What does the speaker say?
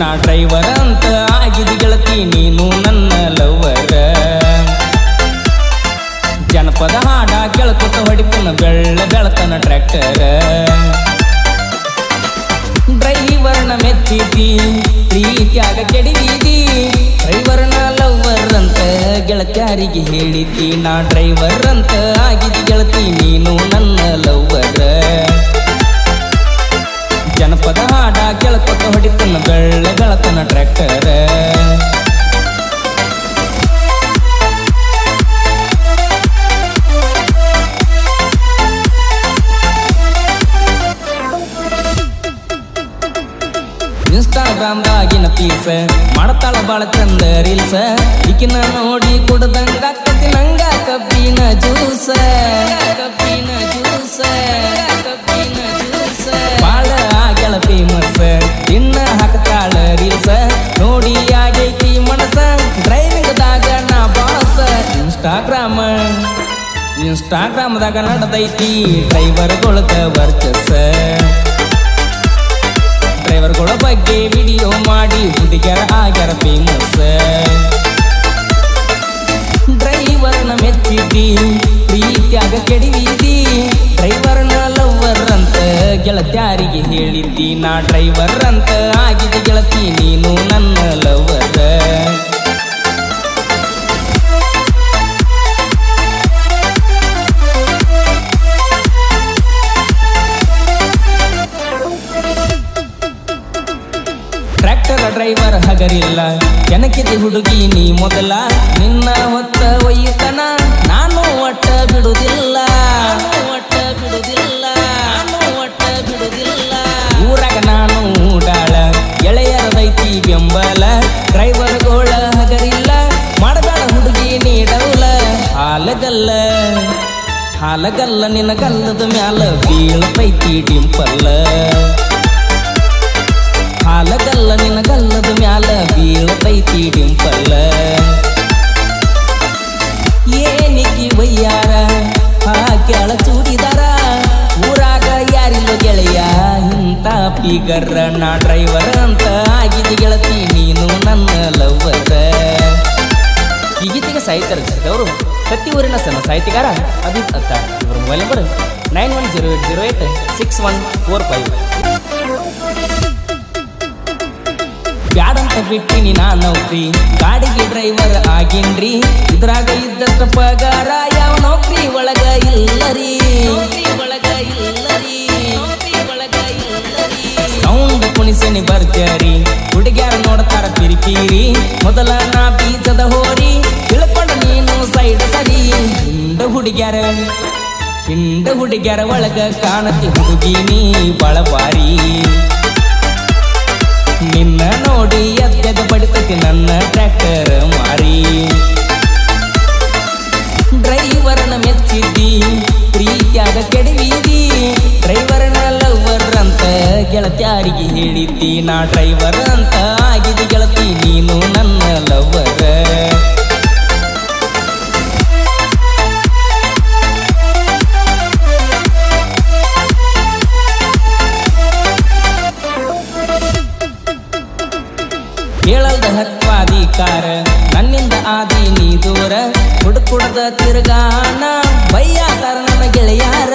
ನಾ ಡ್ರೈವರ್ ಅಂತ ಆಗಿದ ಗೆಳತಿ, ನೀನು ನನ್ನ ಲವರ. ಜನಪದ ಹಾಡ ಕೇಳ್ಕೊತ ಹೊಡಿತನ ಬೆಳ್ಳ ಬೆಳತನ ಟ್ರ್ಯಾಕ್ಟರ್. ಡ್ರೈವರ್ನ ಮೆಚ್ಚಿದಿ ಪ್ರೀತಿಯಾಗ ಕೆಡಿದೀದಿ ಡ್ರೈವರ್ನ ಲವ್ವರ್ ಅಂತ ಗೆಳತ್ಯಾರಿಗೆ ಹೇಳಿದ್ದಿ ನಾ ಡ್ರೈವರ್ ಅಂತ ಆಗಿದ ಗೆಳತಿ, ನೀನು ನನ್ನ ಲವ್ವರ ಜನಪದ ಹಾಡ ಕೇಳ್ಕೊತ ಹೊಡಿತನ ಇನ್ಸ್ಟಾಗ್ರಾಮ್ದಾಗಿನ ಪೀಸ ಮಾಡ್ತಾಳ ಬಾಳ ಚಂದ ರೀಲ್ಸ ಈಕಿನ ನೋಡಿ ಕುಡ್ದಂಗ ಆಕ್ಕತಿ ನಂಗ ಕಬ್ಬಿನ ಜ್ಯೂಸ ಕಬ್ಬಿನ ಜ್ಯೂಸ ಕಬ್ಬಿನ ಜ್ಯೂಸ ಬಾಳ ಆಗ್ಯಾಳ ಫೇಮಸ್ ಇನ್ನ ಹಾಕ್ತಾಳ ರೀಲ್ಸ ನೋಡಿ ಆಗೈತಿ ಮನಸ ಡ್ರೈವಿಂಗ್ದಾಗ ನಾ ಬಾಸ ಇನ್ಸ್ಟಾಗ್ರಾಮ್ ಇನ್ಸ್ಟಾಗ್ರಾಮ್ದಾಗ ನಡೆದೈತಿ ಡ್ರೈವರ್ಗೊಳಗ ವರ್ಚಸ್ಸ ಹುಡುಗ್ಯಾರ ಆಗ್ಯಾರ ಫೇಮಸ್ ಡ್ರೈವರ್ನ ಮೆಚ್ಚಿದ್ದಿ ಪ್ರೀತಿಯಾಗ ಕೆಡಿವಿದಿ ಡ್ರೈವರ್ನ ಲವ್ವರ್ ಅಂತ ಗೆಳತ್ಯಾರಿಗೆ ಹೇಳಿದ್ದಿ. ನಾ ಡ್ರೈವರ್ ಅಂತ ಆಗಿದೆ ಗೆಳತಿ, ನೀನು ನನ್ನ ಲವ್ವರ್ ಟ್ರ್ಯಾಕ್ಟರ್ ಡ್ರೈವರ್ ಹಗರಿಲ್ಲ. ಕೆನಕಿದೆ ಹುಡುಗಿ ನೀ ಮೊದಲ. ನಿನ್ನ ಹೊತ್ತ ಒಯ್ಯತನ ನಾನು ಒಟ್ಟ ಬಿಡುದಿಲ್ಲ. ಒಟ್ಟ ಬಿಡುದಿಲ್ಲ ನಾನು ಒಟ್ಟ ಬಿಡುದಿಲ್ಲ ಊರಾಗ ನಾನು ಊಡಾಳ. ಗೆಳೆಯರದೈತಿ ಬೆಂಬಲ. ಡ್ರೈವರ್ಗೋಳ ಹಗರಿಲ್ಲ. ಮಾಡಬೇಡ ಹುಡುಗಿ ನೀಡಲ್ಲ ಹಾಲಗಲ್ಲ. ಹಾಲಗಲ್ಲ ನಿನ್ನ ಗಲ್ಲದ ಮ್ಯಾಲ ಬೀಳ್ತೈತಿ ಡಿಂಪಲ್ಲ. ಹಾಲಗಲ್ಲ ನಿನ್ನ ಗಲ್ಲದ ಮ್ಯಾಲ ಬೀಳ್ತೈತಿ ಡಿಂಪಲ್ಲ. ಏನಿಕ್ಕಿ ವಯ್ಯಾರ? ಕೆಳ ಚೂಡಿದಾರ ಊರಾಗ ಯಾರಿಲ್ಲ ಗೆಳೆಯ? ಇಂಥ ಫಿಗರ್ ನಾ ಡ್ರೈವರ್ ಅಂತ ಆಗಿದ್ದ ಗೆಳತಿ, ನೀನು ನನ್ನ ಲವ್ವರ ಈ ಸಾಹಿತ್ಯ ರಚಿಸಿದವರು ಪ್ರತಿ ಊರಿನ ಸಣ್ಣ ಸಾಹಿತ್ಯಗಾರ ಅಭಿತ್ ಅತ್ತ ಇವರ mobile number nine one zero eight zero eight six one four five. ಬ್ಯಾಡಂತ ಬಿಟ್ಟಿನಿ ನಾ ನೌಕ್ರಿ. ಗಾಡಿಗೆ ಡ್ರೈವರ್ ಆಗಿನ್ರಿ. ಇದ್ರಾಗ ಇದ್ದಷ್ಟ ಪಗಾರ ಯಾವ ನೌಕ್ರಿ ಒಳಗ ಇಲ್ಲರಿ. ಒಳಗ ಇಲ್ಲರಿ ಒಳಗ ಇಲ್ಲರಿ ಸೌಂಡ್ ಕುಣಿಸನಿ ಬರ್ತೀರಿ ಹುಡುಗ್ಯಾರ ನೋಡ್ತಾರ ಕಿರಿಕಿರಿ. ಮೊದಲ ನಾ ಬೀಜದ ಹೋರಿ. ತಿಳ್ಕೊಂಡ ನೀನು ಸೈಡ್ ಸರಿ. ಹಿಂಡ ಹುಡುಗ್ಯಾರ ಹಿಂಡ ಹುಡುಗ್ಯಾರ ಒಳಗ ಕಾಣತಿ ಹುಡುಗಿನಿ ನೀ ಬಳವಾರಿ ನಿನ್ನ ನೋಡಿ ಗೆಳತ್ಯಾರಿಗೆ ಹೇಳಿದ್ದಿ, ನಾ ಡ್ರೈವರ್ ಅಂತ ಆಗಿದ್ದಿ ಗೆಳತಿ, ನೀನು ನನ್ನ ಲವ್ವರ್ ಹೇಳಲ್ದ ಹತ್ವಾಧಿಕಾರ ನನ್ನಿಂದ ಆದಿ ನೀ ದೂರ. ಕುಡ್ಕುಡ್ದ ತಿರ್ಗಾನ ಬಯ್ಯಾತಾರ ನನ್ನ ಗೆಳೆಯಾರ.